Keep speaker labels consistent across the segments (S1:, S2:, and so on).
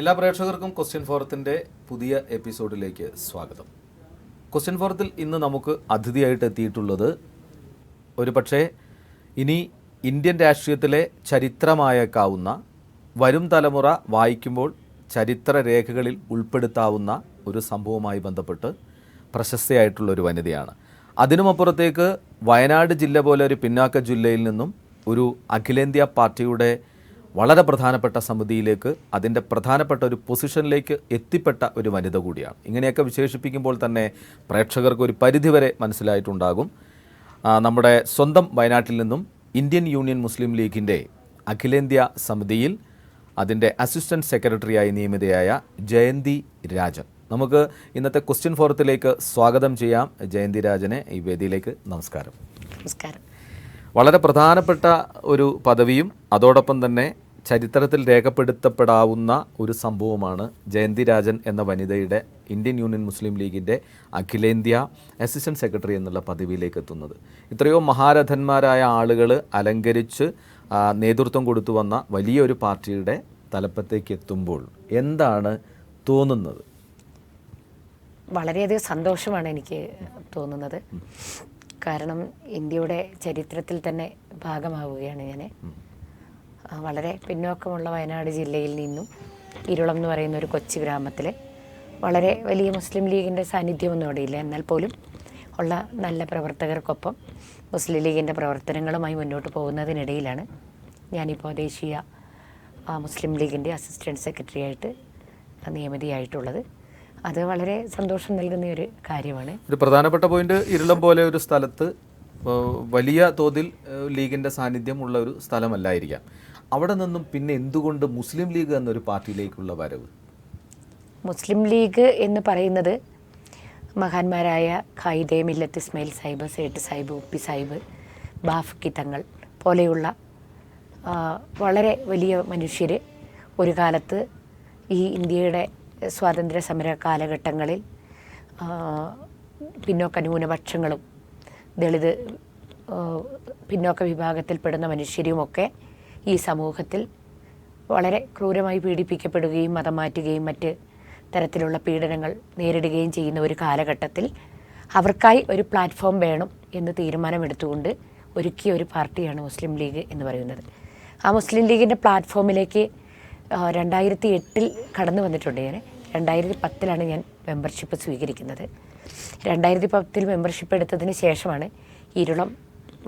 S1: എല്ലാ പ്രേക്ഷകർക്കും ക്വസ്റ്റ്യൻ ഫോറത്തിന്റെ പുതിയ എപ്പിസോഡിലേക്ക് സ്വാഗതം. ക്വസ്റ്റ്യൻ ഫോറത്തിൽ ഇന്ന് നമുക്ക് അതിഥിയായിട്ട് എത്തിയിട്ടുള്ളത് ഒരു പക്ഷേ ഇനി ഇന്ത്യൻ രാഷ്ട്രീയത്തിലെ ചരിത്രമായേക്കാവുന്ന വരും തലമുറ വായിക്കുമ്പോൾ ചരിത്ര രേഖകളിൽ ഉൾപ്പെടുത്താവുന്ന ഒരു സംഭവവുമായി ബന്ധപ്പെട്ട് പ്രശസ്തയായിട്ടുള്ള ഒരു വനിതയാണ്. അതിനുമപ്പുറത്തേക്ക് വയനാട് ജില്ല പോലെ ഒരു പിന്നാക്ക ജില്ലയിൽ നിന്നും ഒരു അഖിലേന്ത്യാ പാർട്ടിയുടെ വളരെ പ്രധാനപ്പെട്ട സമിതിയിലേക്ക് അതിന്റെ പ്രധാനപ്പെട്ട ഒരു പൊസിഷനിലേക്ക് എത്തിപ്പെട്ട ഒരു വനിത കൂടിയാണ്. ഇങ്ങനെയൊക്കെ വിശേഷിപ്പിക്കുമ്പോൾ തന്നെ പ്രേക്ഷകർക്ക് ഒരു പരിധിവരെ മനസ്സിലായിട്ടുണ്ടാകും. നമ്മുടെ സ്വന്തം വയനാട്ടിൽ നിന്നും ഇന്ത്യൻ യൂണിയൻ മുസ്ലിം ലീഗിന്റെ അഖിലേന്ത്യാ സമിതിയിൽ അതിന്റെ അസിസ്റ്റന്റ് സെക്രട്ടറിയായി നിയമിതയായ ജയന്തി രാജൻ. നമുക്ക് ഇന്നത്തെ ക്വസ്റ്റ്യൻ ഫോറത്തിലേക്ക് സ്വാഗതം ചെയ്യാം. ജയന്തി രാജനെ ഈ വേദിയിലേക്ക് നമസ്കാരം.
S2: നമസ്കാരം.
S1: വളരെ പ്രധാനപ്പെട്ട ഒരു പദവിയും അതോടൊപ്പം തന്നെ ചരിത്രത്തിൽ രേഖപ്പെടുത്തപ്പെടാവുന്ന ഒരു സംഭവമാണ് ജയന്തി രാജൻ എന്ന വനിതയുടെ ഇന്ത്യൻ യൂണിയൻ മുസ്ലിം ലീഗിന്റെ അഖിലേന്ത്യാ അസിസ്റ്റന്റ് സെക്രട്ടറി എന്നുള്ള പദവിയിലേക്ക് എത്തുന്നത്. ഇത്രയോ മഹാരഥന്മാരായ ആളുകൾ അലങ്കരിച്ച് നേതൃത്വം കൊടുത്തു വന്ന വലിയൊരു പാർട്ടിയുടെ തലപ്പത്തേക്ക് എത്തുമ്പോൾ എന്താണ് തോന്നുന്നത്?
S2: വളരെയധികം സന്തോഷമാണ് എനിക്ക് തോന്നുന്നത്. കാരണം ഇന്ത്യയുടെ ചരിത്രത്തിൽ തന്നെ ഭാഗമാവുകയാണ് ഞാൻ വളരെ പിന്നോക്കമുള്ള വയനാട് ജില്ലയിൽ നിന്നും ഇരുളം എന്ന് പറയുന്ന ഒരു കൊച്ചു ഗ്രാമത്തിൽ വളരെ വലിയ മുസ്ലിം ലീഗിന്റെ സാന്നിധ്യമൊന്നും അവിടെയില്ല എന്നാൽ പോലും ഉള്ള നല്ല പ്രവർത്തകർക്കൊപ്പം മുസ്ലിം ലീഗിന്റെ പ്രവർത്തനങ്ങളുമായി മുന്നോട്ട് പോകുന്നതിനിടയിലാണ് ഞാനിപ്പോൾ ദേശീയ മുസ്ലിം ലീഗിന്റെ അസിസ്റ്റന്റ് സെക്രട്ടറി ആയിട്ട് നിയമിതയായിട്ടുള്ളത്. അത് വളരെ സന്തോഷം നൽകുന്ന ഒരു കാര്യമാണ്.
S1: ഒരു പ്രധാനപ്പെട്ട പോയിന്റ് ഇരുളം പോലെ ഒരു സ്ഥലത്ത് വലിയ തോതിൽ ലീഗിന്റെ സാന്നിധ്യം ഉള്ള ഒരു സ്ഥലമല്ലായിരിക്കാം. അവിടെ നിന്നും പിന്നെ എന്തുകൊണ്ട് മുസ്ലിം ലീഗ് എന്നൊരു പാർട്ടിയിലേക്കുള്ള വരവ്?
S2: മുസ്ലിം ലീഗ് എന്ന് പറയുന്നത് മഹാന്മാരായ ഖായിദെ മില്ലത്ത് ഇസ്മായിൽ സാഹിബ് സേട്ട് സാഹിബ് ഉപ്പി സാഹിബ് ബാഫക്കി തങ്ങൾ പോലെയുള്ള വളരെ വലിയ മനുഷ്യർ ഒരു കാലത്ത് ഈ ഇന്ത്യയുടെ സ്വാതന്ത്ര്യ സമര കാലഘട്ടങ്ങളിൽ പിന്നോക്ക ന്യൂനപക്ഷങ്ങളും ദളിത് പിന്നോക്ക വിഭാഗത്തിൽപ്പെടുന്ന മനുഷ്യരുമൊക്കെ ഈ സമൂഹത്തിൽ വളരെ ക്രൂരമായി പീഡിപ്പിക്കപ്പെടുകയും മതം മാറ്റുകയും മറ്റ് തരത്തിലുള്ള പീഡനങ്ങൾ നേരിടുകയും ചെയ്യുന്ന ഒരു കാലഘട്ടത്തിൽ അവർക്കായി ഒരു പ്ലാറ്റ്ഫോം വേണം എന്ന് തീരുമാനമെടുത്തുകൊണ്ട് ഒരുക്കിയ ഒരു പാർട്ടിയാണ് മുസ്ലിം ലീഗ് എന്ന് പറയുന്നത്. ആ മുസ്ലിം ലീഗിന്റെ പ്ലാറ്റ്ഫോമിലേക്ക് രണ്ടായിരത്തി എട്ടിൽ കടന്നു വന്നിട്ടുണ്ട് ഞാൻ. രണ്ടായിരത്തി പത്തിലാണ് ഞാൻ മെമ്പർഷിപ്പ് സ്വീകരിക്കുന്നത്. രണ്ടായിരത്തി പത്തിൽ മെമ്പർഷിപ്പ് എടുത്തതിന് ശേഷമാണ് ഇരുളം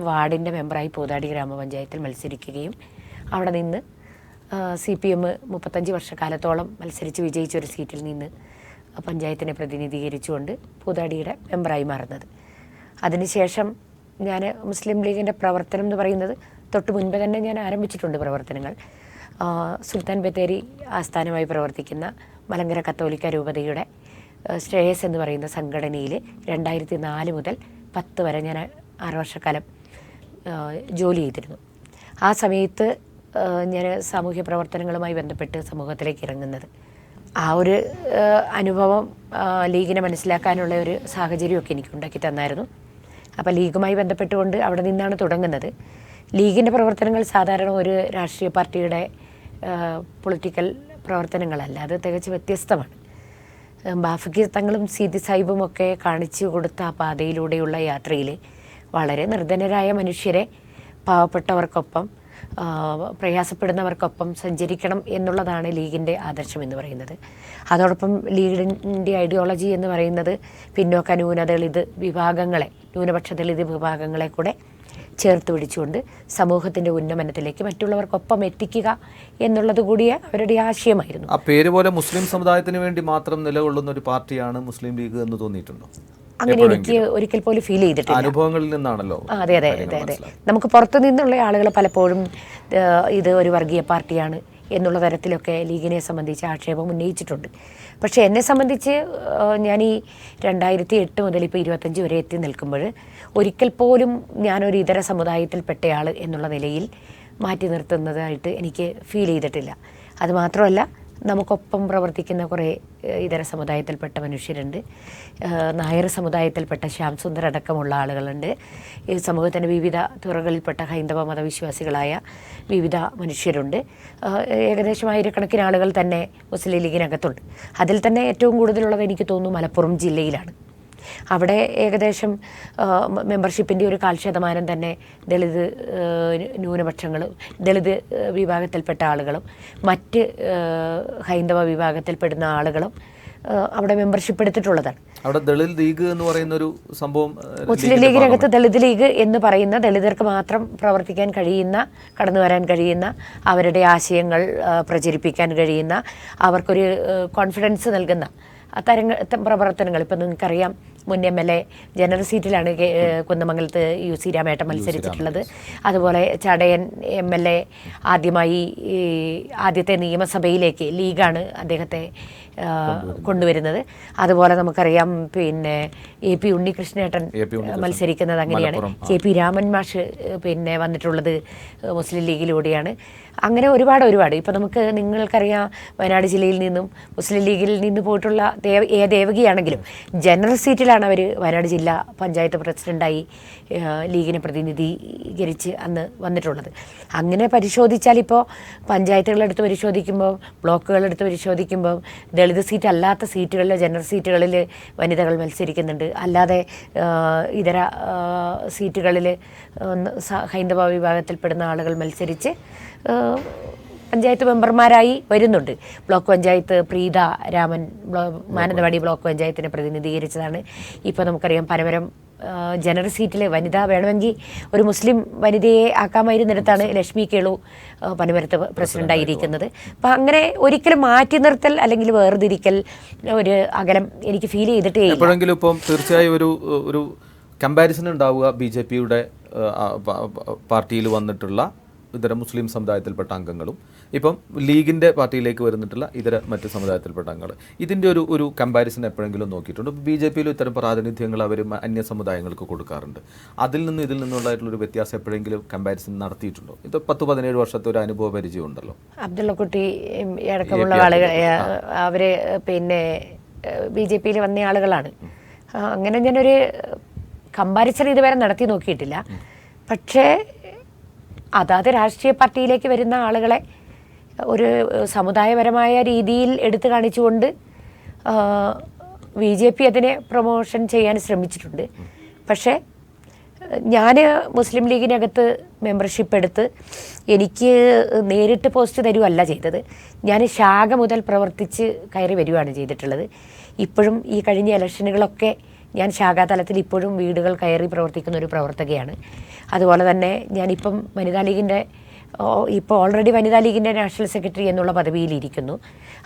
S2: വാർഡിന്റെ മെമ്പറായി പൂതാടി ഗ്രാമപഞ്ചായത്തിൽ മത്സരിക്കുകയും അവിടെ നിന്ന് സി പി എം മുപ്പത്തഞ്ച് വർഷക്കാലത്തോളം മത്സരിച്ച് വിജയിച്ച ഒരു സീറ്റിൽ നിന്ന് പഞ്ചായത്തിനെ പ്രതിനിധീകരിച്ചുകൊണ്ട് പൂതാടിയുടെ മെമ്പറായി മാറുന്നത്. അതിനുശേഷം ഞാൻ മുസ്ലിം ലീഗിന്റെ പ്രവർത്തനം എന്ന് പറയുന്നത് തൊട്ട് മുൻപ് തന്നെ ഞാൻ ആരംഭിച്ചിട്ടുണ്ട് പ്രവർത്തനങ്ങൾ. സുൽത്താൻ ബത്തേരി ആസ്ഥാനമായി പ്രവർത്തിക്കുന്ന മലങ്കര കത്തോലിക്ക രൂപതയുടെ ശ്രേയസ് എന്ന് പറയുന്ന സംഘടനയിൽ രണ്ടായിരത്തി നാല് മുതൽ പത്ത് വരെ ഞാൻ ആറ് വർഷക്കാലം ജോലി ചെയ്തിരുന്നു. ആ സമയത്ത് ഞാൻ സാമൂഹ്യ പ്രവർത്തനങ്ങളുമായി ബന്ധപ്പെട്ട് സമൂഹത്തിലേക്ക് ഇറങ്ങുന്നത്. ആ ഒരു അനുഭവം ലീഗിനെ മനസ്സിലാക്കാനുള്ള ഒരു സാഹചര്യമൊക്കെ എനിക്ക് ഉണ്ടാക്കി തന്നായിരുന്നു. അപ്പോൾ ലീഗുമായി ബന്ധപ്പെട്ടുകൊണ്ട് അവിടെ നിന്നാണ് തുടങ്ങുന്നത്. ലീഗിന്റെ പ്രവർത്തനങ്ങൾ സാധാരണ ഒരു രാഷ്ട്രീയ പാർട്ടിയുടെ പൊളിറ്റിക്കൽ പ്രവർത്തനങ്ങളല്ല. അത് തികച്ച് വ്യത്യസ്തമാണ്. ബാഫിക്ക് തങ്ങളും സീതി സാഹിബും ഒക്കെ കാണിച്ചു കൊടുത്ത ആ പാതയിലൂടെയുള്ള യാത്രയിൽ വളരെ നിർധനരായ മനുഷ്യരെ പാവപ്പെട്ടവർക്കൊപ്പം പ്രയാസപ്പെടുന്നവർക്കൊപ്പം സഞ്ചരിക്കണം എന്നുള്ളതാണ് ലീഗിന്റെ ആദർശം എന്ന് പറയുന്നത്. അതോടൊപ്പം ലീഗിന്റെ ഐഡിയോളജി എന്ന് പറയുന്നത് പിന്നോക്ക ന്യൂനദളിത് വിഭാഗങ്ങളെ ന്യൂനപക്ഷ ദളിത് വിഭാഗങ്ങളെ കൂടെ ചേർത്ത് പിടിച്ചുകൊണ്ട് സമൂഹത്തിന്റെ ഉന്നമനത്തിലേക്ക് മറ്റുള്ളവർക്കൊപ്പം എത്തിക്കുക എന്നുള്ളത് കൂടിയ അവരുടെ ആശയമായിരുന്നു.
S1: ആ പേര് പോലെ മുസ്ലിം സമുദായത്തിന് വേണ്ടി മാത്രം നിലകൊള്ളുന്ന ഒരു പാർട്ടിയാണ് മുസ്ലിം ലീഗ് എന്ന് തോന്നിയിട്ടുണ്ടോ?
S2: അങ്ങനെ എനിക്ക് ഒരിക്കൽ പോലും ഫീൽ ചെയ്തിട്ടില്ല.
S1: അനുഭവങ്ങളിൽ നിന്നാണല്ലോ
S2: അതെ അതെ അതെ അതെ. നമുക്ക് പുറത്തു നിന്നുള്ള ആളുകൾ പലപ്പോഴും ഇത് ഒരു വർഗീയ പാർട്ടിയാണ് എന്നുള്ള തരത്തിലൊക്കെ ലീഗിനെ സംബന്ധിച്ച് ആക്ഷേപം ഉന്നയിച്ചിട്ടുണ്ട്. പക്ഷേ എന്നെ സംബന്ധിച്ച് ഞാൻ ഈ രണ്ടായിരത്തി എട്ട് മുതൽ ഇപ്പോൾ ഇരുപത്തഞ്ച് വരെ എത്തി നിൽക്കുമ്പോൾ ഒരിക്കൽ പോലും ഞാനൊരു ഇതര സമുദായത്തിൽപ്പെട്ടയാൾ എന്നുള്ള നിലയിൽ മാറ്റി നിർത്തുന്നതായിട്ട് എനിക്ക് ഫീൽ ചെയ്തിട്ടില്ല. അതുമാത്രമല്ല നമുക്കൊപ്പം പ്രവർത്തിക്കുന്ന കുറേ ഇതര സമുദായത്തിൽപ്പെട്ട മനുഷ്യരുണ്ട്. നായർ സമുദായത്തിൽപ്പെട്ട ശ്യാം സുന്ദർ അടക്കമുള്ള ആളുകളുണ്ട്. ഈ സമൂഹത്തിന്റെ വിവിധ തുറകളിൽപ്പെട്ട ഹൈന്ദവ മതവിശ്വാസികളായ വിവിധ മനുഷ്യരുണ്ട്. ഏകദേശം ആയിരക്കണക്കിന് ആളുകൾ തന്നെ മുസ്ലിം ലീഗിനകത്തുണ്ട്. അതിൽ തന്നെ ഏറ്റവും കൂടുതലുള്ളത് എനിക്ക് തോന്നുന്നു മലപ്പുറം ജില്ലയിലാണ്. അവിടെ ഏകദേശം മെമ്പർഷിപ്പിന്റെ ഒരു കാൽ ശതമാനം തന്നെ ദളിത് ന്യൂനപക്ഷങ്ങളും ദളിത് വിഭാഗത്തിൽപ്പെട്ട ആളുകളും മറ്റ് ഹൈന്ദവ വിഭാഗത്തിൽപ്പെടുന്ന ആളുകളും അവിടെ മെമ്പർഷിപ്പ് എടുത്തിട്ടുള്ളതാണ്.
S1: അവിടെ ദളിത് ലീഗ് എന്ന് പറയുന്ന ഒരു സംഭവം
S2: മുസ്ലിം
S1: ലീഗ്
S2: രംഗത്ത് ദളിത് ലീഗ് എന്ന് പറയുന്ന ദളിതർക്ക് മാത്രം പ്രവർത്തിക്കാൻ കഴിയുന്ന കടന്നു വരാൻ കഴിയുന്ന അവരുടെ ആശയങ്ങൾ പ്രചരിപ്പിക്കാൻ കഴിയുന്ന അവർക്കൊരു കോൺഫിഡൻസ് നൽകുന്ന തരങ്ങ പ്രവർത്തനങ്ങൾ. ഇപ്പം നിങ്ങൾക്കറിയാം മുൻ എം എൽ എ ജനറൽ സീറ്റിലാണ് കുന്നമംഗലത്ത് യു സി രാമേട്ട മത്സരിച്ചിട്ടുള്ളത്. അതുപോലെ ചടയൻ എം എൽ എ ആദ്യമായി ആദ്യത്തെ നിയമസഭയിലേക്ക് ലീഗാണ് അദ്ദേഹത്തെ കൊണ്ടുവരുന്നത്. അതുപോലെ നമുക്കറിയാം പിന്നെ എ പി ഉണ്ണികൃഷ്ണേട്ടൻ മത്സരിക്കുന്നത് അങ്ങനെയാണ്. കെ പി രാമൻ മാഷ് പിന്നെ വന്നിട്ടുള്ളത് മുസ്ലിം ലീഗിലൂടെയാണ്. അങ്ങനെ ഒരുപാട് ഒരുപാട്. ഇപ്പം നമുക്ക് നിങ്ങൾക്കറിയാം വയനാട് ജില്ലയിൽ നിന്നും മുസ്ലിം ലീഗിൽ നിന്ന് പോയിട്ടുള്ള ദേവ എ ദേവകിയാണെങ്കിലും ജനറൽ സീറ്റിലാണ് അവർ വയനാട് ജില്ലാ പഞ്ചായത്ത് പ്രസിഡന്റായി ലീഗിനെ പ്രതിനിധീകരിച്ച് അന്ന് വന്നിട്ടുള്ളത്. അങ്ങനെ പരിശോധിച്ചാൽ ഇപ്പോൾ പഞ്ചായത്തുകളെടുത്ത് പരിശോധിക്കുമ്പോൾ ബ്ലോക്കുകളെടുത്ത് പരിശോധിക്കുമ്പോൾ ദളിത് സീറ്റ് അല്ലാത്ത സീറ്റുകളിൽ ജനറൽ സീറ്റുകളിൽ വനിതകൾ മത്സരിക്കുന്നുണ്ട്. അല്ലാതെ ഇതര സീറ്റുകളിൽ ഹൈന്ദവ വിഭാഗത്തിൽപ്പെടുന്ന ആളുകൾ മത്സരിച്ച് പഞ്ചായത്ത് മെമ്പർമാരായി വരുന്നുണ്ട്. ബ്ലോക്ക് പഞ്ചായത്ത് പ്രീത രാമൻ മാനന്തവാടി ബ്ലോക്ക് പഞ്ചായത്തിനെ പ്രതിനിധീകരിച്ചതാണ്. ഇപ്പോൾ നമുക്കറിയാം പരമരം ജനറൽ സീറ്റിലെ വനിത വേണമെങ്കിൽ ഒരു മുസ്ലിം വനിതയെ ആക്കാമായിരുന്നിടത്താണ് ലക്ഷ്മി കേളു പനമരത്ത് പ്രസിഡന്റായിരിക്കുന്നത് അപ്പം അങ്ങനെ ഒരിക്കലും മാറ്റി നിർത്തൽ അല്ലെങ്കിൽ വേർതിരിക്കൽ ഒരു അകലം എനിക്ക് ഫീൽ ചെയ്തിട്ടേ
S1: എപ്പോഴെങ്കിലും ഇപ്പം തീർച്ചയായും ഒരു ഒരു കമ്പാരിസൺ ഉണ്ടാവുക ബി ജെ പിയുടെ പാർട്ടിയിൽ വന്നിട്ടുള്ള ഇതര മുസ്ലിം സമുദായത്തിൽപ്പെട്ട അംഗങ്ങളും ഇപ്പം ലീഗിന്റെ പാർട്ടിയിലേക്ക് വരുന്നിട്ടുള്ള ഇതര മറ്റ് സമുദായത്തിൽപ്പെട്ട അംഗങ്ങൾ. ഇതിന്റെ ഒരു ഒരു കമ്പാരിസൺ എപ്പോഴെങ്കിലും നോക്കിയിട്ടുണ്ട്. ബി ജെ പിയിലും ഇത്തരം പ്രാതിനിധ്യങ്ങൾ അവർ അന്യ സമുദായങ്ങൾക്ക് കൊടുക്കാറുണ്ട്. അതിൽ നിന്ന് ഇതിൽ നിന്നുള്ളതായിട്ടുള്ള ഒരു വ്യത്യാസം എപ്പോഴെങ്കിലും കമ്പാരിസൺ നടത്തിയിട്ടുണ്ടോ? ഇത് പത്ത് പതിനേഴ് വർഷത്തെ ഒരു അനുഭവ പരിചയം ഉണ്ടല്ലോ.
S2: അബ്ദുള്ളക്കുട്ടി അടക്കമുള്ള ആളുകൾ അവർ അവർ പിന്നെ ബി ജെ പിയിൽ വന്ന ആളുകളാണ്. അങ്ങനെ ഞാനൊരു കമ്പാരിസൺ ഇതുവരെ നടത്തി നോക്കിയിട്ടില്ല. പക്ഷേ അതാത് രാഷ്ട്രീയ പാർട്ടിയിലേക്ക് വരുന്ന ആളുകളെ ഒരു സമുദായപരമായ രീതിയിൽ എടുത്തു കാണിച്ചുകൊണ്ട് ബി ജെ പി അതിനെ പ്രൊമോഷൻ ചെയ്യാൻ ശ്രമിച്ചിട്ടുണ്ട്. പക്ഷേ ഞാൻ മുസ്ലിം ലീഗിനകത്ത് മെമ്പർഷിപ്പ് എടുത്ത് എനിക്ക് നേരിട്ട് പോസ്റ്റ് തരുവല്ല ചെയ്തത്. ഞാൻ ശാഖ മുതൽ പ്രവർത്തിച്ച് കയറി വരികയാണ് ചെയ്തിട്ടുള്ളത്. ഇപ്പോഴും ഈ കഴിഞ്ഞ ഇലക്ഷനുകളൊക്കെ ഞാൻ ശാഖാതലത്തിൽ ഇപ്പോഴും വീടുകൾ കയറി പ്രവർത്തിക്കുന്ന ഒരു പ്രവർത്തകയാണ്. അതുപോലെ തന്നെ ഞാനിപ്പം വനിതാ ലീഗിന്റെ ഇപ്പോൾ ഓൾറെഡി വനിതാ ലീഗിന്റെ നാഷണൽ സെക്രട്ടറി എന്നുള്ള പദവിയിലിരിക്കുന്നു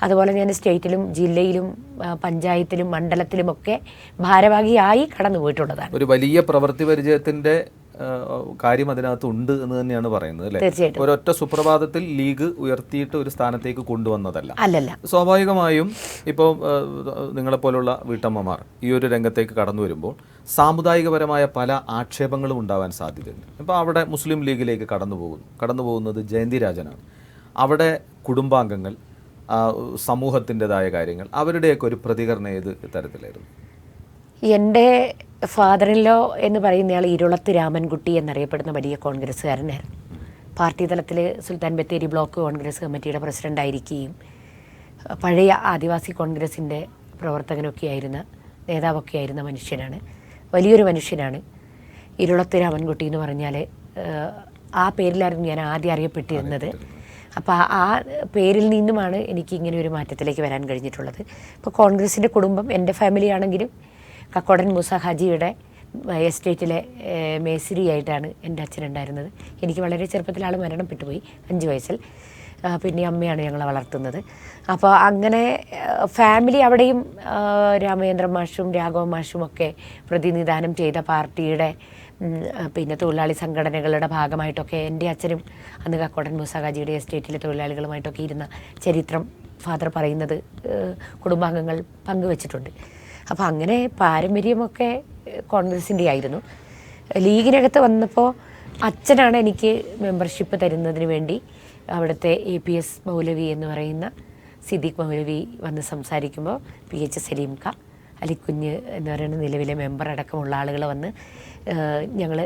S2: അതുപോലെ ഞാൻ സ്റ്റേറ്റിലും ജില്ലയിലും പഞ്ചായത്തിലും മണ്ഡലത്തിലുമൊക്കെ ഭാരവാഹിയായി കടന്നു പോയിട്ടുള്ളതാണ്
S1: ഒരു വലിയ പ്രവൃത്തി പരിചയത്തിന്റെ ആ, കാര്യം അതിനകത്ത് ഉണ്ട് എന്ന് തന്നെയാണ് പറയുന്നത് അല്ലേ. ഒരൊറ്റ സുപ്രഭാതത്തിൽ ലീഗ് ഉയർത്തിയിട്ട് ഒരു സ്ഥാനത്തേക്ക് കൊണ്ടുവന്നതല്ല.
S2: അല്ലല്ല.
S1: സ്വാഭാവികമായും ഇപ്പോൾ നിങ്ങളെപ്പോലുള്ള വീട്ടമ്മമാർ ഈ ഒരു രംഗത്തേക്ക് കടന്നു വരുമ്പോൾ സാമുദായികപരമായ പല ആക്ഷേപങ്ങളും ഉണ്ടാവാൻ സാധ്യതയുണ്ട്. ഇപ്പോൾ അവിടെ മുസ്ലിം ലീഗിലേക്ക് കടന്നു പോകുന്നു. കടന്നു പോകുന്നത് ജയന്തി രാജനാണ്. അവിടെ കുടുംബാംഗങ്ങൾ സമൂഹത്തിന്റെതായ കാര്യങ്ങൾ അവരുടെയൊക്കെ ഒരു പ്രതികരണം ഏത് തരത്തിലായിരുന്നു?
S2: എന്റെ ഫാദറിൻലോ എന്ന് പറയുന്നയാൾ ഇരുളത്ത് രാമൻകുട്ടി എന്നറിയപ്പെടുന്ന വലിയ കോൺഗ്രസ്സുകാരനായിരുന്നു. പാർട്ടി തലത്തിൽ സുൽത്താൻ ബത്തേരി ബ്ലോക്ക് കോൺഗ്രസ് കമ്മിറ്റിയുടെ പ്രസിഡന്റായിരിക്കുകയും പഴയ ആദിവാസി കോൺഗ്രസിന്റെ പ്രവർത്തകനൊക്കെ ആയിരുന്ന നേതാവൊക്കെ ആയിരുന്ന മനുഷ്യനാണ്. വലിയൊരു മനുഷ്യനാണ്. ഇരുളത്ത് രാമൻകുട്ടി എന്ന് പറഞ്ഞാൽ ആ പേരിലായിരുന്നു ഞാൻ ആദ്യം അറിയപ്പെട്ടിരുന്നത്. അപ്പോൾ ആ പേരിൽ നിന്നുമാണ് എനിക്ക് ഇങ്ങനെ ഒരു മാറ്റത്തിലേക്ക് വരാൻ കഴിഞ്ഞിട്ടുള്ളത്. ഇപ്പോൾ കോൺഗ്രസിന്റെ കുടുംബം എന്റെ ഫാമിലി ആണെങ്കിലും കക്കോടൻ മൂസ ഹാജിയുടെ എസ്റ്റേറ്റിലെ മേസിരിയായിട്ടാണ് എന്റെ അച്ഛനുണ്ടായിരുന്നത്. എനിക്ക് വളരെ ചെറുപ്പത്തിൽ ആൾ മരണപ്പെട്ടു പോയി അഞ്ച് വയസ്സിൽ. പിന്നെ അമ്മയാണ് ഞങ്ങളെ വളർത്തുന്നത്. അപ്പോൾ അങ്ങനെ ഫാമിലി അവിടെയും രാമചന്ദ്രൻ മാഷും രാഘവ മാഷും ഒക്കെ പ്രതിനിധാനം ചെയ്ത പാർട്ടിയുടെ പിന്നെ തൊഴിലാളി സംഘടനകളുടെ ഭാഗമായിട്ടൊക്കെ എന്റെ അച്ഛനും അന്ന് കക്കോടൻ മൂസാഗാജിയുടെ എസ്റ്റേറ്റിലെ തൊഴിലാളികളുമായിട്ടൊക്കെ ഇരുന്ന ചരിത്രം ഫാദർ പറയുന്നത് കുടുംബാംഗങ്ങൾ പങ്കുവച്ചിട്ടുണ്ട്. അപ്പോൾ അങ്ങനെ പാരമ്പര്യമൊക്കെ കോൺഗ്രസിന്റെ ആയിരുന്നു. ലീഗിനകത്ത് വന്നപ്പോൾ അച്ഛനാണ് എനിക്ക് മെമ്പർഷിപ്പ് തരുന്നതിന് വേണ്ടി അവിടുത്തെ എ പി എസ് മൗലവി എന്ന് പറയുന്ന സിദ്ദീഖ് മൗലവി വന്ന് സംസാരിക്കുമ്പോൾ പി എച്ച് സലീം ക അലിക്കുഞ്ഞ് എന്ന് പറയുന്ന നിലവിലെ മെമ്പർ അടക്കമുള്ള ആളുകൾ വന്ന് ഞങ്ങൾ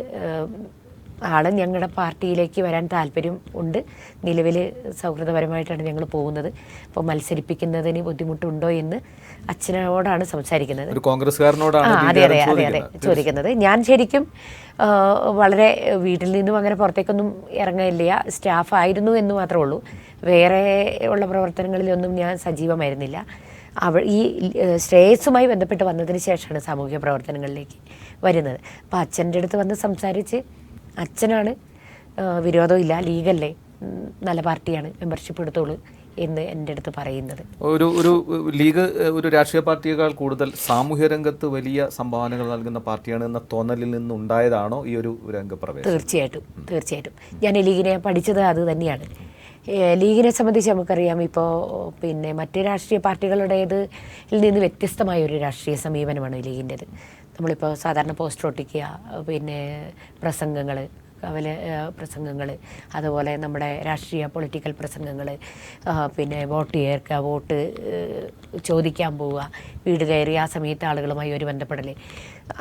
S2: ആൾ ഞങ്ങളുടെ പാർട്ടിയിലേക്ക് വരാൻ താല്പര്യം ഉണ്ട്. നിലവിൽ സൗഹൃദപരമായിട്ടാണ് ഞങ്ങൾ പോകുന്നത്. അപ്പോൾ മത്സരിപ്പിക്കുന്നതിന് ബുദ്ധിമുട്ടുണ്ടോ എന്ന് അച്ഛനോടാണ് സംസാരിക്കുന്നത്.
S1: കോൺഗ്രസ്സുകാരനോടാണ്.
S2: അതെ അതെ അതെ അതെ
S1: ചോദിക്കുന്നത്.
S2: ഞാൻ ശരിക്കും വളരെ വീട്ടിൽ നിന്നും അങ്ങനെ പുറത്തേക്കൊന്നും ഇറങ്ങില്ല സ്റ്റാഫായിരുന്നു എന്ന് മാത്രമേ ഉള്ളൂ. വേറെ ഉള്ള പ്രവർത്തനങ്ങളിലൊന്നും ഞാൻ സജീവമായിരുന്നില്ല. അവ ഈ ശ്രേയസ്സുമായി ബന്ധപ്പെട്ട് വന്നതിന് ശേഷമാണ് സാമൂഹ്യ പ്രവർത്തനങ്ങളിലേക്ക് വരുന്നത്. അപ്പോൾ അച്ഛന്റെ അടുത്ത് വന്ന് സംസാരിച്ച് അച്ഛനാണ്. വിരോധമില്ല ലീഗല്ലേ. നല്ല പാർട്ടിയാണ് മെമ്പർഷിപ്പ് എടുത്തോളൂ എന്ന് എന്റെ അടുത്ത് പറയുന്നത്.
S1: ഒരു ഒരു ലീഗ് ഒരു രാഷ്ട്രീയ പാർട്ടിയേക്കാൾ കൂടുതൽ സാമൂഹ്യ രംഗത്ത് വലിയ സംഭാവനകൾ നൽകുന്ന പാർട്ടിയാണ് എന്ന തോന്നലിൽ നിന്നുണ്ടായതാണോ ഈ ഒരു രംഗപ്രവേശം
S2: തീർച്ചയായിട്ടും തീർച്ചയായിട്ടും. ഞാൻ ലീഗിനെ പഠിച്ചത് അത് തന്നെയാണ്. ലീഗിനെ സംബന്ധിച്ച് നമുക്കറിയാം ഇപ്പോൾ പിന്നെ മറ്റ് രാഷ്ട്രീയ പാർട്ടികളുടേത് നിന്ന് വ്യത്യസ്തമായ ഒരു രാഷ്ട്രീയ സമീപനമാണ് ലീഗിന്റെത്. നമ്മളിപ്പോൾ സാധാരണ പോസ്റ്റർ ഒട്ടിക്കുക പിന്നെ പ്രസംഗങ്ങൾ കവല പ്രസംഗങ്ങൾ അതുപോലെ നമ്മുടെ രാഷ്ട്രീയ പൊളിറ്റിക്കൽ പ്രസംഗങ്ങൾ പിന്നെ വോട്ട് ചേർക്കുക വോട്ട് ചോദിക്കാൻ പോവുക വീട് കയറി ആ സമയത്ത് ആളുകളുമായി ഒരു ബന്ധപ്പെടൽ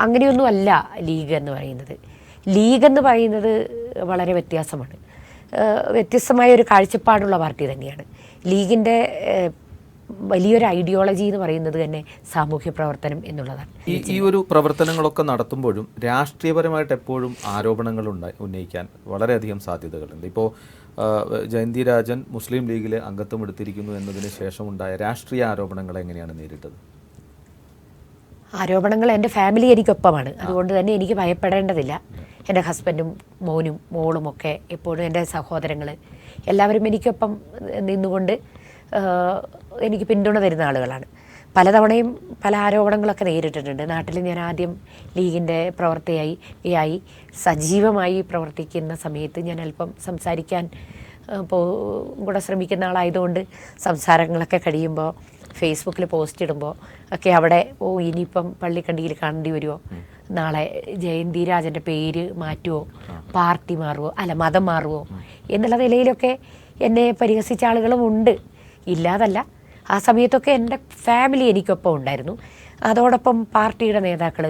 S2: അങ്ങനെയൊന്നുമല്ല ലീഗ് എന്ന് പറയുന്നത്. ലീഗ് എന്ന് പറയുന്നത് വളരെ വ്യത്യാസമാണ്. വ്യത്യസ്തമായ ഒരു കാഴ്ചപ്പാടുള്ള പാർട്ടി തന്നെയാണ്. ലീഗിന്റെ വലിയൊരു ഐഡിയോളജി എന്ന് പറയുന്നത് തന്നെ സാമൂഹ്യ പ്രവർത്തനം എന്നുള്ളതാണ്.
S1: ഈ ഈ ഒരു പ്രവർത്തനങ്ങളൊക്കെ നടത്തുമ്പോഴും രാഷ്ട്രീയപരമായിട്ട് എപ്പോഴും ആരോപണങ്ങൾ ഉണ്ടായി ഉന്നയിക്കാൻ വളരെയധികം സാധ്യതകളുണ്ട്. ഇപ്പോൾ ജയന്തി രാജൻ മുസ്ലിം ലീഗിൽ അംഗത്വം എടുത്തിരിക്കുന്നു എന്നതിന് ശേഷമുണ്ടായ രാഷ്ട്രീയ ആരോപണങ്ങൾ എങ്ങനെയാണ് നേരിട്ടത്?
S2: ആരോപണങ്ങൾ എന്റെ ഫാമിലി എനിക്കൊപ്പമാണ്. അതുകൊണ്ട് തന്നെ എനിക്ക് ഭയപ്പെടേണ്ടതില്ല. എന്റെ ഹസ്ബൻഡും മോനും മോളും ഒക്കെ എപ്പോഴും എന്റെ സഹോദരങ്ങൾ എല്ലാവരും എനിക്കൊപ്പം നിന്നുകൊണ്ട് എനിക്ക് പിന്തുണ തരുന്ന ആളുകളാണ്. പലതവണയും പല ആരോപണങ്ങളൊക്കെ നേരിട്ടിട്ടുണ്ട്. നാട്ടിൽ ഞാൻ ആദ്യം ലീഗിന്റെ പ്രവർത്തിയായി ആയി സജീവമായി പ്രവർത്തിക്കുന്ന സമയത്ത് ഞാൻ അല്പം സംസാരിക്കാൻ പോ കൂടെ ശ്രമിക്കുന്ന ആളായതുകൊണ്ട് സംസാരങ്ങളൊക്കെ കഴിയുമ്പോൾ ഫേസ്ബുക്കിൽ പോസ്റ്റ് ഇടുമ്പോൾ ഒക്കെ അവിടെ ഓ ഇനിയിപ്പം പള്ളിക്കണ്ടിയിൽ കാണേണ്ടി വരുമോ നാളെ ജയന്തി രാജന്റെ പേര് മാറ്റുമോ പാർട്ടി മാറുമോ അല്ല മതം മാറുമോ എന്നുള്ള നിലയിലൊക്കെ എന്നെ പരിഹസിച്ച ആളുകളും ഉണ്ട്. ഇല്ലാതല്ല. ആ സമയത്തൊക്കെ എന്റെ ഫാമിലി എനിക്കൊപ്പം ഉണ്ടായിരുന്നു. അതോടൊപ്പം പാർട്ടിയുടെ നേതാക്കൾ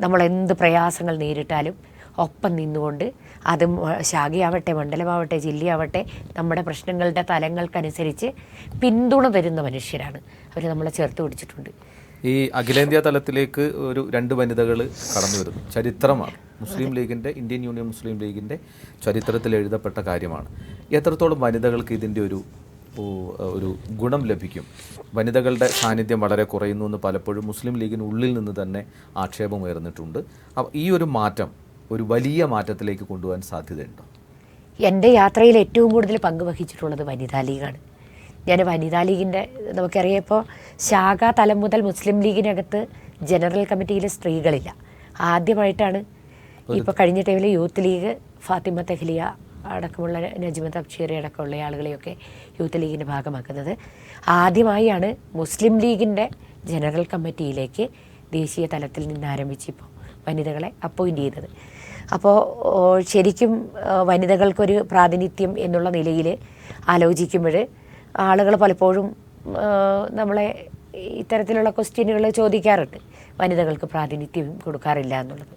S2: നമ്മൾ എന്ത് പ്രയാസങ്ങൾ നേരിട്ടാലും ഒപ്പം നിന്നുകൊണ്ട് അത് ശാഖയാവട്ടെ മണ്ഡലമാവട്ടെ ജില്ലയാവട്ടെ നമ്മുടെ പ്രശ്നങ്ങളുടെ തലങ്ങൾക്കനുസരിച്ച് പിന്തുണ തരുന്ന മനുഷ്യരാണ് അവർ നമ്മളെ ചേർത്ത് പിടിച്ചിട്ടുണ്ട്.
S1: ഈ അഖിലേന്ത്യാ തലത്തിലേക്ക് ഒരു രണ്ട് വനിതകൾ കടന്നു വരുന്നു. ചരിത്രമാണ്. മുസ്ലിം ലീഗിന്റെ ഇന്ത്യൻ യൂണിയൻ മുസ്ലിം ലീഗിന്റെ ചരിത്രത്തിൽ എഴുതപ്പെട്ട കാര്യമാണ്. എത്രത്തോളം വനിതകൾക്ക് ഇതിന്റെ ഒരു ഒരു ഗുണം ലഭിക്കും. വനിതകളുടെ സാന്നിധ്യം വളരെ കുറയുന്നു എന്ന് പലപ്പോഴും മുസ്ലിം ലീഗിനുള്ളിൽ നിന്ന് തന്നെ ആക്ഷേപം ഉയർന്നിട്ടുണ്ട്. ഈ ഒരു മാറ്റം ഒരു വലിയ മാറ്റത്തിലേക്ക് കൊണ്ടുപോകാൻ സാധ്യതയുണ്ടോ?
S2: എന്റെ യാത്രയിൽ ഏറ്റവും കൂടുതൽ പങ്കുവഹിച്ചിട്ടുള്ളത് വനിതാ ലീഗാണ്. ഞാൻ വനിതാ ലീഗിന്റെ നമുക്കറിയാം ശാഖ ശാഖാ തലം മുതൽ മുസ്ലിം ലീഗിനകത്ത് ജനറൽ കമ്മിറ്റിയിൽ സ്ത്രീകളില്ല. ആദ്യമായിട്ടാണ് ഇപ്പോൾ കഴിഞ്ഞ ടൈമിൽ യൂത്ത് ലീഗ് ഫാത്തിമ തെഹ്ലിയ അടക്കമുള്ള നജ്മ തബ്ഷീറി അടക്കമുള്ള ആളുകളെയൊക്കെ യൂത്ത് ലീഗിന്റെ ഭാഗമാക്കുന്നത്. ആദ്യമായാണ് മുസ്ലിം ലീഗിന്റെ ജനറൽ കമ്മിറ്റിയിലേക്ക് ദേശീയ തലത്തിൽ നിന്ന് ആരംഭിച്ച് ഇപ്പോൾ വനിതകളെ അപ്പോയിന്റ് ചെയ്തത്. അപ്പോൾ ശരിക്കും വനിതകൾക്കൊരു പ്രാതിനിധ്യം എന്നുള്ള നിലയിൽ ആലോചിക്കുമ്പോൾ ആളുകൾ പലപ്പോഴും നമ്മളെ ഇത്തരത്തിലുള്ള ക്വസ്റ്റ്യനുകൾ ചോദിക്കാറുണ്ട്. വനിതകൾക്ക് പ്രാതിനിധ്യം കൊടുക്കാറില്ല എന്നുള്ളത്.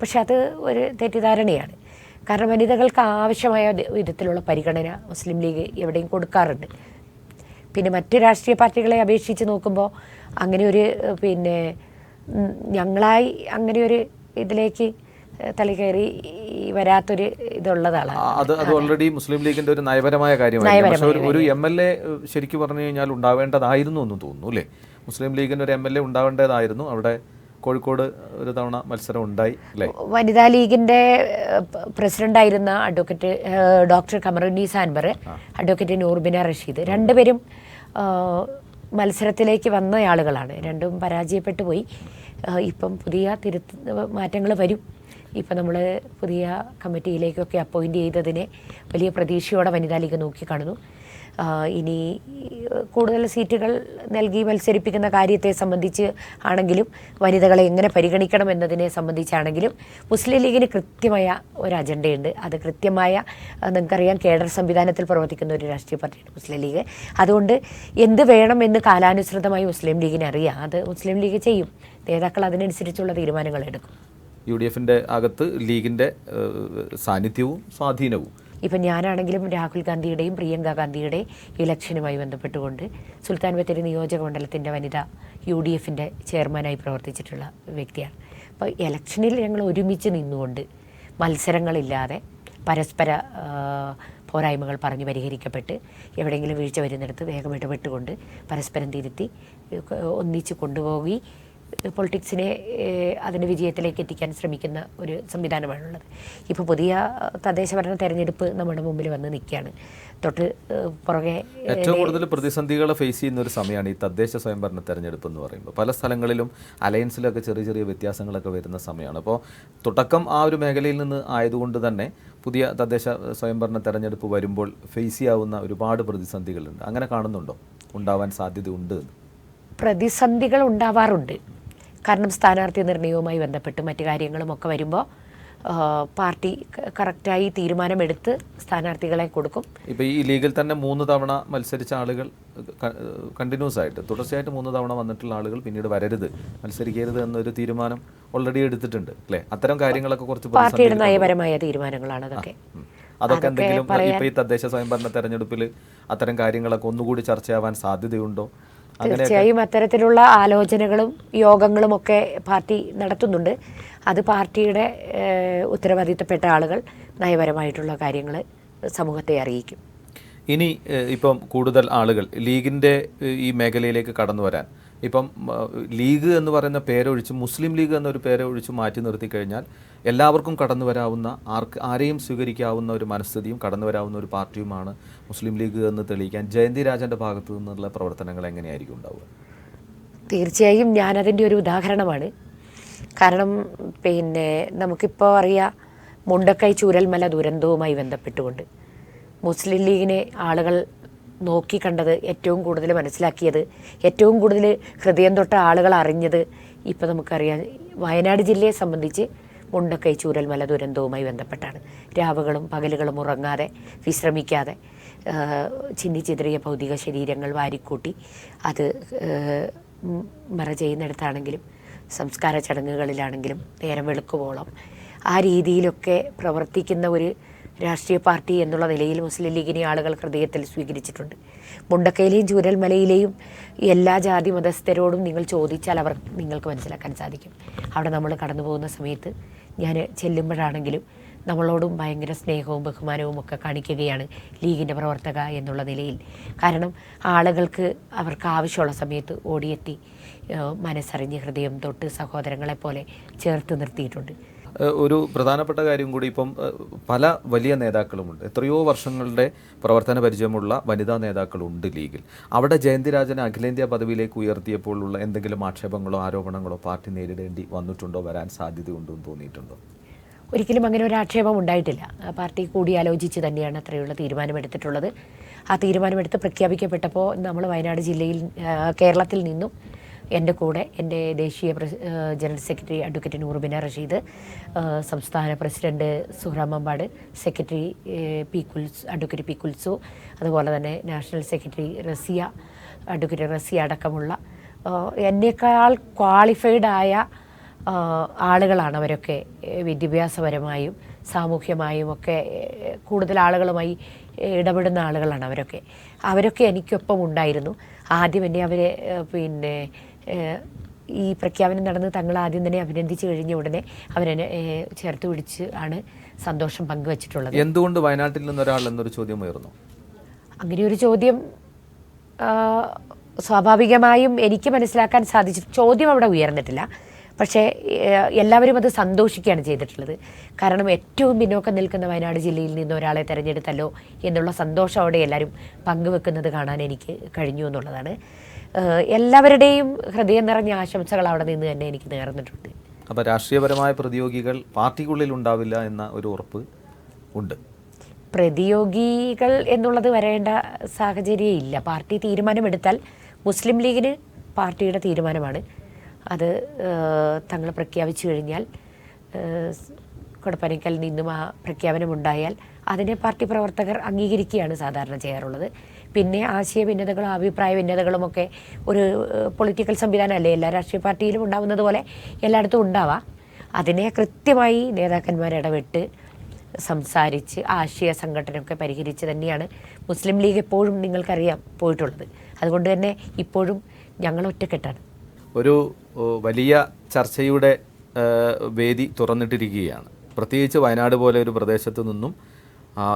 S2: പക്ഷെ അത് ഒരു തെറ്റിദ്ധാരണയാണ്. കാരണം വനിതകൾക്ക് ആവശ്യമായ വിധത്തിലുള്ള പരിഗണന മുസ്ലിം ലീഗ് എവിടെയും കൊടുക്കാറുണ്ട്. പിന്നെ മറ്റ് രാഷ്ട്രീയ പാർട്ടികളെ അപേക്ഷിച്ച് നോക്കുമ്പോൾ അങ്ങനെ ഒരു പിന്നെ ഞങ്ങളായി അങ്ങനെ ഒരു ഇതിലേക്ക് തലകയറി വരാത്തൊരു ഇതുള്ളതാണ്.
S1: അത് അത് ഓൾറെഡി മുസ്ലിം ലീഗിന്റെ ഒരു നയപരമായ കാര്യമാണ് ഒരു ഒരു എം എൽ എ ശരിക്കും പറഞ്ഞു കഴിഞ്ഞാൽ ഉണ്ടാവേണ്ടതായിരുന്നു എന്ന് തോന്നുന്നു അല്ലേ? മുസ്ലിം ലീഗിന് ഒരു എം എൽ എ ഉണ്ടാവേണ്ടതായിരുന്നു. അവിടെ കോഴിക്കോട് ഒരു തവണ മത്സരം ഉണ്ടായി അല്ലേ?
S2: വനിതാ ലീഗിന്റെ പ്രസിഡന്റായിരുന്ന advocate doctor Kamarunnisa Anwar advocate Noorbina Rasheed രണ്ടുപേരും മത്സരത്തിലേക്ക് വന്ന ആളുകളാണ് രണ്ടും പരാജയപ്പെട്ടു പോയി. ഇപ്പം പുതിയ തിരുത്ത് മാറ്റങ്ങൾ വരും. ഇപ്പം നമ്മൾ പുതിയ കമ്മിറ്റിയിലേക്കൊക്കെ അപ്പോയിന്റ് ചെയ്തതിനെ വലിയ പ്രതീക്ഷയോടെ വനിതാ ലീഗ് നോക്കിക്കാണുന്നു. ഇനി കൂടുതൽ സീറ്റുകൾ നൽകി മത്സരിപ്പിക്കുന്ന കാര്യത്തെ സംബന്ധിച്ച് ആണെങ്കിലും വനിതകളെ എങ്ങനെ പരിഗണിക്കണം എന്നതിനെ സംബന്ധിച്ചാണെങ്കിലും മുസ്ലിം ലീഗിന് കൃത്യമായ ഒരു അജണ്ടയുണ്ട്. അത് കൃത്യമായ നിങ്ങൾക്കറിയാം കേഡർ സംവിധാനത്തിൽ പ്രവർത്തിക്കുന്ന ഒരു രാഷ്ട്രീയ പാർട്ടിയാണ് മുസ്ലിം ലീഗ്. അതുകൊണ്ട് എന്ത് വേണം എന്ന് കാലാനുസൃതമായി മുസ്ലിം ലീഗിന് അറിയാം. അത് മുസ്ലിം ലീഗ് ചെയ്യും. നേതാക്കൾ അതിനനുസരിച്ചുള്ള തീരുമാനങ്ങൾ എടുക്കും.
S1: യു ഡി എഫിന്റെ അകത്ത് ലീഗിന്റെ സാന്നിധ്യവും സ്വാധീനവും.
S2: ഇപ്പം ഞാനാണെങ്കിലും രാഹുൽ ഗാന്ധിയുടെയും പ്രിയങ്ക ഗാന്ധിയുടെയും ഇലക്ഷനുമായി ബന്ധപ്പെട്ടുകൊണ്ട് സുൽത്താൻ ബത്തേരി നിയോജക മണ്ഡലത്തിന്റെ വനിത യു ഡി എഫിന്റെ ചെയർമാനായി പ്രവർത്തിച്ചിട്ടുള്ള വ്യക്തിയാണ്. അപ്പോൾ ഇലക്ഷനിൽ ഞങ്ങൾ ഒരുമിച്ച് നിന്നുകൊണ്ട് മത്സരങ്ങളില്ലാതെ പരസ്പര പോരായ്മകൾ പറഞ്ഞ് പരിഹരിക്കപ്പെട്ട് എവിടെയെങ്കിലും വീഴ്ച വരുന്നിടത്ത് വേഗം ഇടപെട്ടുകൊണ്ട് പരസ്പരം തിരുത്തി ഒന്നിച്ച് കൊണ്ടുപോയി പൊളിറ്റിക്സിനെ അതിന്റെ വിജയത്തിലേക്ക് എത്തിക്കാൻ ശ്രമിക്കുന്ന ഒരു സംവിധാനമാണുള്ളത്. ഇപ്പോൾ പുതിയ തദ്ദേശ ഭരണ തെരഞ്ഞെടുപ്പ് നമ്മുടെ മുമ്പിൽ വന്ന് നിൽക്കുകയാണ്. തൊട്ട് പുറകെ
S1: ഏറ്റവും കൂടുതൽ പ്രതിസന്ധികൾ ഫേസ് ചെയ്യുന്ന ഒരു സമയമാണ് ഈ തദ്ദേശ സ്വയംഭരണ തെരഞ്ഞെടുപ്പ് എന്ന് പറയുമ്പോൾ. പല സ്ഥലങ്ങളിലും അലയൻസിലൊക്കെ ചെറിയ ചെറിയ വ്യത്യാസങ്ങളൊക്കെ വരുന്ന സമയമാണ്. അപ്പോൾ തുടക്കം ആ ഒരു മേഖലയിൽ നിന്ന് ആയതുകൊണ്ട് തന്നെ പുതിയ തദ്ദേശ സ്വയംഭരണ തെരഞ്ഞെടുപ്പ് വരുമ്പോൾ ഫേസ് ചെയ്യാവുന്ന ഒരുപാട് പ്രതിസന്ധികളുണ്ട്. അങ്ങനെ കാണുന്നുണ്ടോ? ഉണ്ടാവാൻ സാധ്യതയുണ്ട്
S2: പ്രതിസന്ധികൾ ഉണ്ടാവാറുണ്ട്. കാരണം സ്ഥാനാർത്ഥി നിർണയവുമായി ബന്ധപ്പെട്ട് മറ്റു കാര്യങ്ങളും ഒക്കെ വരുമ്പോൾ പാർട്ടി കറക്റ്റായി തീരുമാനമെടുത്ത് സ്ഥാനാർത്ഥികളെ കൊടുക്കും.
S1: ഇപ്പോൾ ഈ ലീഗിൽ തന്നെ മൂന്ന് തവണ മത്സരിച്ച ആളുകൾ കണ്ടിന്യൂസ് ആയിട്ട് തുടർച്ചയായിട്ട് മൂന്ന് തവണ വന്നിട്ടുള്ള ആളുകൾ പിന്നീട് വരരുത് മത്സരിക്കരുത് എന്നൊരു തീരുമാനം ഓൾറെഡി എടുത്തിട്ടുണ്ട് അല്ലേ? അത്തരം കാര്യങ്ങളൊക്കെ കുറച്ച്
S2: പാർട്ടിയുടെ നയപരമായ തീരുമാനങ്ങളാണ് അതൊക്കെ.
S1: അതൊക്കെ എന്തെങ്കിലും ഇപ്പോൾ ഈ തദ്ദേശ സ്വയംഭരണ തെരഞ്ഞെടുപ്പിൽ അത്തരം കാര്യങ്ങളൊക്കെ ഒന്നുകൂടി ചർച്ചയാവാൻ സാധ്യതയുണ്ടോ?
S2: തീർച്ചയായും അത്തരത്തിലുള്ള ആലോചനകളും യോഗങ്ങളും ഒക്കെ പാർട്ടി നടത്തുന്നുണ്ട്. അത് പാർട്ടിയുടെ ഉത്തരവാദിത്തപ്പെട്ട ആളുകൾ നയപരമായിട്ടുള്ള കാര്യങ്ങൾ സമൂഹത്തെ അറിയിക്കും.
S1: ഇനി ഇപ്പം കൂടുതൽ ആളുകൾ ലീഗിന്റെ ഈ മേഖലയിലേക്ക് കടന്നു വരാൻ ഇപ്പം ലീഗ് എന്ന് പറയുന്ന പേരൊഴിച്ച് മുസ്ലിം ലീഗ് എന്നൊരു പേരൊഴിച്ച് മാറ്റി നിർത്തി കഴിഞ്ഞാൽ എല്ലാവർക്കും കടന്നു വരാവുന്ന ആർക്ക് ആരെയും സ്വീകരിക്കാവുന്ന ഒരു മനസ്ഥിതിയും കടന്നു വരാവുന്ന ഒരു പാർട്ടിയുമാണ് മുസ്ലിം ലീഗ് എന്ന് തെളിയിക്കാൻ ജയന്തി രാജന്റെ ഭാഗത്തു നിന്നുള്ള പ്രവർത്തനങ്ങൾ എങ്ങനെയായിരിക്കും ഉണ്ടാവുക?
S2: തീർച്ചയായും ഞാനതിന്റെ ഒരു ഉദാഹരണമാണ്. കാരണം പിന്നെ നമുക്കിപ്പോൾ അറിയാം മുണ്ടക്കൈ ചൂരൽമല ദുരന്തവുമായി ബന്ധപ്പെട്ടുകൊണ്ട് മുസ്ലിം ലീഗിനെ ആളുകൾ നോക്കിക്കണ്ടത് ഏറ്റവും കൂടുതൽ മനസ്സിലാക്കിയത് ഏറ്റവും കൂടുതൽ ഹൃദയം തൊട്ട ആളുകൾ അറിഞ്ഞത് ഇപ്പോൾ നമുക്കറിയാം. വയനാട് ജില്ലയെ സംബന്ധിച്ച് മുണ്ടക്കൈ ചൂരൽമല ദുരന്തവുമായി ബന്ധപ്പെട്ടാണ്. രാവുകളും പകലുകളും ഉറങ്ങാതെ വിശ്രമിക്കാതെ ചിന്നിച്ചിതറിയ ഭൗതിക ശരീരങ്ങൾ വാരിക്കൂട്ടി അത് മറ ചെയ്യുന്നിടത്താണെങ്കിലും സംസ്കാര ചടങ്ങുകളിലാണെങ്കിലും നേരം വെളുക്കുവോളം ആ രീതിയിലൊക്കെ പ്രവർത്തിക്കുന്ന ഒരു രാഷ്ട്രീയ പാർട്ടി എന്നുള്ള നിലയിൽ മുസ്ലിം ലീഗിനെ ആളുകൾ ഹൃദയത്തിൽ സ്വീകരിച്ചിട്ടുണ്ട്. മുണ്ടക്കയിലെയും ചൂരൽമലയിലെയും എല്ലാ ജാതി മതസ്ഥരോടും നിങ്ങൾ ചോദിച്ചാൽ അവർ നിങ്ങൾക്ക് മനസ്സിലാക്കാൻ സാധിക്കും. അവിടെ നമ്മൾ കടന്നു പോകുന്ന സമയത്ത് ഞാൻ ചെല്ലുമ്പോഴാണെങ്കിലും നമ്മളോടും ഭയങ്കര സ്നേഹവും ബഹുമാനവും ഒക്കെ കാണിക്കുകയാണ് ലീഗിന്റെ പ്രവർത്തക എന്നുള്ള നിലയിൽ. കാരണം ആളുകൾക്ക് അവർക്ക് ആവശ്യമുള്ള സമയത്ത് ഓടിയെത്തി മനസ്സറിഞ്ഞ് ഹൃദയം തൊട്ട് സഹോദരങ്ങളെപ്പോലെ ചേർത്ത് നിർത്തിയിട്ടുണ്ട്.
S1: ഒരു പ്രധാനപ്പെട്ട കാര്യം കൂടി ഇപ്പം പല വലിയ നേതാക്കളുമുണ്ട്. എത്രയോ വർഷങ്ങളുടെ പ്രവർത്തന പരിചയമുള്ള വനിതാ നേതാക്കളുണ്ട് ലീഗിൽ. അവിടെ ജയന്തിരാജനെ അഖിലേന്ത്യാ പദവിയിലേക്ക് ഉയർത്തിയപ്പോഴുള്ള എന്തെങ്കിലും ആക്ഷേപങ്ങളോ ആരോപണങ്ങളോ പാർട്ടി നേരിടേണ്ടി വന്നിട്ടുണ്ടോ? വരാൻ സാധ്യതയുണ്ടോ എന്ന് തോന്നിയിട്ടുണ്ടോ?
S2: ഒരിക്കലും അങ്ങനെ ഒരു ആക്ഷേപം ഉണ്ടായിട്ടില്ല. പാർട്ടി കൂടിയാലോചിച്ച് തന്നെയാണ് അത്രയുള്ള തീരുമാനമെടുത്തിട്ടുള്ളത്. ആ തീരുമാനമെടുത്ത് പ്രഖ്യാപിക്കപ്പെട്ടപ്പോൾ നമ്മൾ വയനാട് ജില്ലയിൽ കേരളത്തിൽ നിന്നും എന്റെ കൂടെ എന്റെ ദേശീയ general secretary advocate Noorbina Rasheed സംസ്ഥാന president സുഹ്റാം Mampad secretary P Kulsu advocate P Kulsu അതുപോലെ തന്നെ national secretary Raziya advocate Raziya അടക്കമുള്ള എന്നേക്കാൾ ക്വാളിഫൈഡ് ആയ ആളുകളാണ് അവരൊക്കെ വിദ്യാഭ്യാസപരമായും സാമൂഹ്യമായും ഒക്കെ കൂടുതൽ ആളുകളുമായി ഇടപെടുന്ന ആളുകളാണ് അവരൊക്കെ. അവരൊക്കെ എനിക്കൊപ്പം ഉണ്ടായിരുന്നു. ആദ്യം എന്നെ അവരെ പിന്നെ ഈ പ്രഖ്യാപനം നടന്ന് തങ്ങൾ ആദ്യം തന്നെ അഭിനന്ദിച്ചു കഴിഞ്ഞ ഉടനെ അവരെന്നെ ചേർത്ത് പിടിച്ച് ആണ് സന്തോഷം പങ്കുവച്ചിട്ടുള്ളത്.
S1: എന്തുകൊണ്ട് വയനാട്ടിൽ നിന്നൊരാൾ എന്നൊരു ചോദ്യം ഉയർന്നു?
S2: അങ്ങനെ ഒരു ചോദ്യം സ്വാഭാവികമായും എനിക്ക് മനസ്സിലാക്കാൻ സാധിച്ചു. ചോദ്യം അവിടെ ഉയർന്നിട്ടില്ല. പക്ഷേ എല്ലാവരും അത് സന്തോഷിക്കുകയാണ് ചെയ്തിട്ടുള്ളത്. കാരണം ഏറ്റവും പിന്നോക്കം നിൽക്കുന്ന വയനാട് ജില്ലയിൽ നിന്ന് ഒരാളെ തിരഞ്ഞെടുത്തല്ലോ എന്നുള്ള സന്തോഷം അവിടെ എല്ലാവരും പങ്കുവെക്കുന്നത് കാണാൻ എനിക്ക് കഴിഞ്ഞു എന്നുള്ളതാണ്. എല്ലാവരുടെയും ഹൃദയം നിറഞ്ഞ ആശംസകൾ അവിടെ നിന്ന് തന്നെ എനിക്ക് നേർന്നിട്ടുണ്ട്.
S1: അപ്പോൾ രാഷ്ട്രീയപരമായ പ്രതിയോഗികൾ പാർട്ടിക്കുള്ളിൽ ഉണ്ടാവില്ല എന്ന ഒരു ഉറപ്പ് ഉണ്ട്.
S2: പ്രതിയോഗികൾ എന്നുള്ളത് വരേണ്ട സാഹചര്യം ഇല്ല. പാർട്ടി തീരുമാനമെടുത്താൽ മുസ്ലിം ലീഗിന് പാർട്ടിയുടെ തീരുമാനമാണ്. അത് തങ്ങൾ പ്രഖ്യാപിച്ചു കഴിഞ്ഞാൽ കൊടപ്പനക്കൽ നിന്നും ആ പ്രഖ്യാപനമുണ്ടായാൽ അതിനെ പാർട്ടി പ്രവർത്തകർ അംഗീകരിക്കുകയാണ് സാധാരണ ചെയ്യാറുള്ളത്. പിന്നെ ആശയ ഭിന്നതകളും അഭിപ്രായ ഭിന്നതകളുമൊക്കെ ഒരു പൊളിറ്റിക്കൽ സംവിധാനമല്ലേ? എല്ലാ രാഷ്ട്രീയ പാർട്ടിയിലും ഉണ്ടാവുന്നത് പോലെ എല്ലായിടത്തും ഉണ്ടാവാം. അതിനെ കൃത്യമായി നേതാക്കന്മാർ ഇടപെട്ട് സംസാരിച്ച് ആശയ സംഘടനയൊക്കെ പരിഹരിച്ച് തന്നെയാണ് മുസ്ലിം ലീഗ് എപ്പോഴും നിങ്ങൾക്കറിയാം പോയിട്ടുള്ളത്. അതുകൊണ്ട് തന്നെ ഇപ്പോഴും ഞങ്ങൾ ഒറ്റക്കെട്ടാണ്.
S1: ഒരു വലിയ ചർച്ചയുടെ വേദി തുറന്നിട്ടിരിക്കുകയാണ്. പ്രത്യേകിച്ച് വയനാട് പോലെ ഒരു പ്രദേശത്തു നിന്നും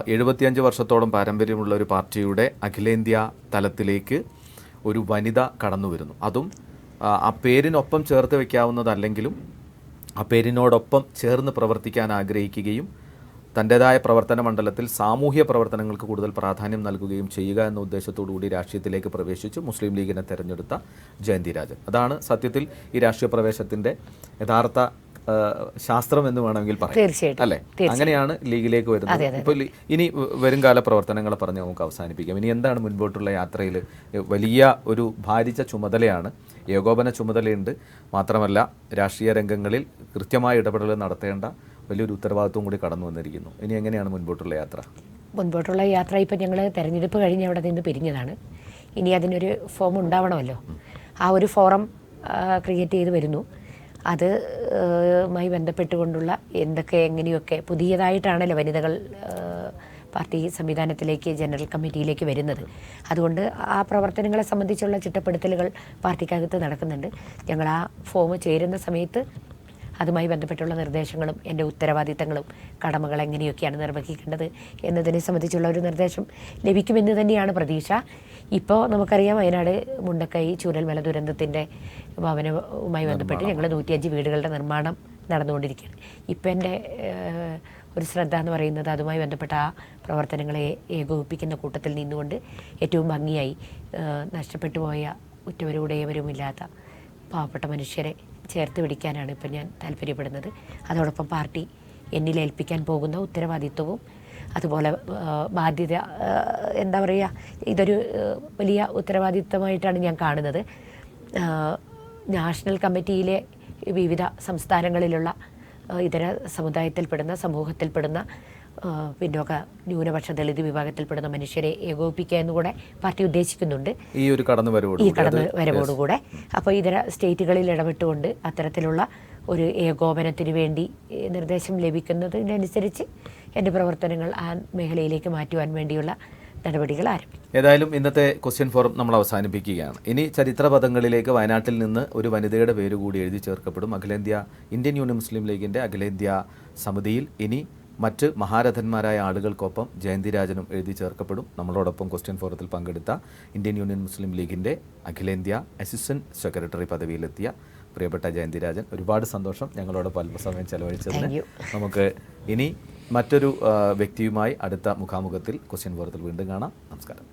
S1: എഴുപത്തിയഞ്ച് വർഷത്തോളം പാരമ്പര്യമുള്ള ഒരു പാർട്ടിയുടെ അഖിലേന്ത്യാ തലത്തിലേക്ക് ഒരു വനിത കടന്നു വരുന്നു. അതും ആ, പേരിനൊപ്പം ചേർത്ത് വയ്ക്കാവുന്നതല്ലെങ്കിലും ആ പേരിനോടൊപ്പം ചേർന്ന് പ്രവർത്തിക്കാൻ ആഗ്രഹിക്കുകയും തന്റെതായ പ്രവർത്തന മണ്ഡലത്തിൽ സാമൂഹ്യ പ്രവർത്തനങ്ങൾക്ക് കൂടുതൽ പ്രാധാന്യം നൽകുകയും ചെയ്യുക എന്ന ഉദ്ദേശത്തോടു കൂടി രാഷ്ട്രീയത്തിലേക്ക് പ്രവേശിച്ച് മുസ്ലിം ലീഗിനെ തെരഞ്ഞെടുത്ത ജയന്തി രാജൻ അതാണ് സത്യത്തിൽ ഈ രാഷ്ട്രീയ പ്രവേശത്തിന്റെ യഥാർത്ഥ ശാസ്ത്രം എന്ന് വേണമെങ്കിൽ പറയാം.
S2: തീർച്ചയായിട്ടും.
S1: അല്ലേ? അങ്ങനെയാണ് ലീഗിലേക്ക് വരുന്നത്. ഇപ്പോൾ ഇനി വരുംകാല വരും കാല പ്രവർത്തനങ്ങളെ പറഞ്ഞ് നമുക്ക് അവസാനിപ്പിക്കാം. ഇനി എന്താണ് മുൻപോട്ടുള്ള യാത്രയിൽ വലിയ ഒരു ഭാരിച്ച ചുമതലയാണ് ഏകോപന ചുമതലയുണ്ട്. മാത്രമല്ല രാഷ്ട്രീയ രംഗങ്ങളിൽ കൃത്യമായ ഇടപെടൽ നടത്തേണ്ട വലിയൊരു ഉത്തരവാദിത്വം കൂടി കടന്നു വന്നിരിക്കുന്നു. ഇനി എങ്ങനെയാണ് മുൻപോട്ടുള്ള യാത്ര?
S2: മുൻപോട്ടുള്ള യാത്ര ഇപ്പം ഞങ്ങൾ തെരഞ്ഞെടുപ്പ് കഴിഞ്ഞ് അവിടെ നിന്ന് പിരിഞ്ഞതാണ്. ഇനി അതിനൊരു ഫോം ഉണ്ടാവണമല്ലോ. ആ ഒരു ഫോറം ക്രിയേറ്റ് ചെയ്ത് വരുന്നു. അത് മായി ബന്ധപ്പെട്ടുകൊണ്ടുള്ള എന്തൊക്കെ എങ്ങനെയൊക്കെ പുതിയതായിട്ടാണല്ലോ വനിതകൾ പാർട്ടി സംവിധാനത്തിലേക്ക് ജനറൽ കമ്മിറ്റിയിലേക്ക് വരുന്നത്. അതുകൊണ്ട് ആ പ്രവർത്തനങ്ങളെ സംബന്ധിച്ചുള്ള ചിട്ടപ്പെടുത്തലുകൾ പാർട്ടിക്കകത്ത് നടക്കുന്നുണ്ട്. ഞങ്ങൾ ആ ഫോം ചേരുന്ന സമയത്ത് അതുമായി ബന്ധപ്പെട്ടുള്ള നിർദ്ദേശങ്ങളും എന്റെ ഉത്തരവാദിത്തങ്ങളും കടമകൾ എങ്ങനെയൊക്കെയാണ് നിർവഹിക്കേണ്ടത് എന്നതിനെ സംബന്ധിച്ചുള്ള ഒരു നിർദ്ദേശം ലഭിക്കുമെന്ന് തന്നെയാണ് പ്രതീക്ഷ. ഇപ്പോൾ നമുക്കറിയാം വയനാട് മുണ്ടക്കൈ ചൂരൽമല ദുരന്തത്തിന്റെ ഭവനവുമായി ബന്ധപ്പെട്ട് ഞങ്ങൾ നൂറ്റിയഞ്ച് വീടുകളുടെ നിർമ്മാണം നടന്നുകൊണ്ടിരിക്കുകയാണ്. ഇപ്പം എന്റെ ഒരു ശ്രദ്ധ എന്ന് പറയുന്നത് അതുമായി ബന്ധപ്പെട്ട ആ പ്രവർത്തനങ്ങളെ ഏകോപിപ്പിക്കുന്ന കൂട്ടത്തിൽ നിന്നുകൊണ്ട് ഏറ്റവും ഭംഗിയായി നഷ്ടപ്പെട്ടു പോയ ഉറ്റവരുടേവരുമില്ലാത്ത പാവപ്പെട്ട മനുഷ്യരെ ചേർത്ത് പിടിക്കാനാണ് ഇപ്പം ഞാൻ താല്പര്യപ്പെടുന്നത്. അതോടൊപ്പം പാർട്ടി എന്നിൽ ഏൽപ്പിക്കാൻ പോകുന്ന ഉത്തരവാദിത്വവും അതുപോലെ ബാധ്യത എന്താ പറയുക ഇതൊരു വലിയ ഉത്തരവാദിത്വമായിട്ടാണ് ഞാൻ കാണുന്നത്. നാഷണൽ കമ്മിറ്റിയിലെ വിവിധ സംസ്ഥാനങ്ങളിലുള്ള ഇതര സമുദായത്തിൽപ്പെടുന്ന സമൂഹത്തിൽപ്പെടുന്ന പിന്നോക്ക ന്യൂനപക്ഷ ദളിത് വിഭാഗത്തിൽപ്പെടുന്ന മനുഷ്യരെ ഏകോപിപ്പിക്കുക എന്നുകൂടെ പാർട്ടി ഉദ്ദേശിക്കുന്നുണ്ട്.
S1: ഈ ഒരു കടന്നു വരവോട്
S2: ഈ കടന്നു വരവോടുകൂടെ. അപ്പോൾ ഇതര സ്റ്റേറ്റുകളിൽ ഇടപെട്ടുകൊണ്ട് അത്തരത്തിലുള്ള ഒരു ഏകോപനത്തിന് വേണ്ടി നിർദ്ദേശം ലഭിക്കുന്നതിനനുസരിച്ച് എന്റെ പ്രവർത്തനങ്ങൾ ആ മേഖലയിലേക്ക് മാറ്റുവാൻ വേണ്ടിയുള്ള നടപടികൾ ആരംഭിക്കും
S1: ഏതായാലും ഇന്നത്തെ ക്വസ്റ്റ്യൻ ഫോറം നമ്മൾ അവസാനിപ്പിക്കുകയാണ്. ഇനി ചരിത്ര പദങ്ങളിലേക്ക് വയനാട്ടിൽ നിന്ന് ഒരു വനിതയുടെ പേര് കൂടി എഴുതി ചേർക്കപ്പെടും. അഖിലേന്ത്യാ ഇന്ത്യൻ യൂണിയൻ മുസ്ലിം ലീഗിന്റെ അഖിലേന്ത്യാ സമിതിയിൽ ഇനി മറ്റ് മഹാരഥന്മാരായ ആളുകൾക്കൊപ്പം ജയന്തി രാജനും എഴുതി ചേർക്കപ്പെടും. നമ്മളോടൊപ്പം ക്വസ്റ്റ്യൻ ഫോറത്തിൽ പങ്കെടുത്ത ഇന്ത്യൻ യൂണിയൻ മുസ്ലിം ലീഗിന്റെ അഖിലേന്ത്യാ അസിസ്റ്റന്റ് സെക്രട്ടറി പദവിയിലെത്തിയ പ്രിയപ്പെട്ട ജയന്തി രാജൻ ഒരുപാട് സന്തോഷം ഞങ്ങളോടൊപ്പം അല്പസമയം ചെലവഴിച്ചതിന്. നമുക്ക് ഇനി മറ്റൊരു വ്യക്തിയുമായി അടുത്ത മുഖാമുഖത്തിൽ ക്വസ്റ്റ്യൻ വേർത്തിൽ വീണ്ടും കാണാം. നമസ്കാരം.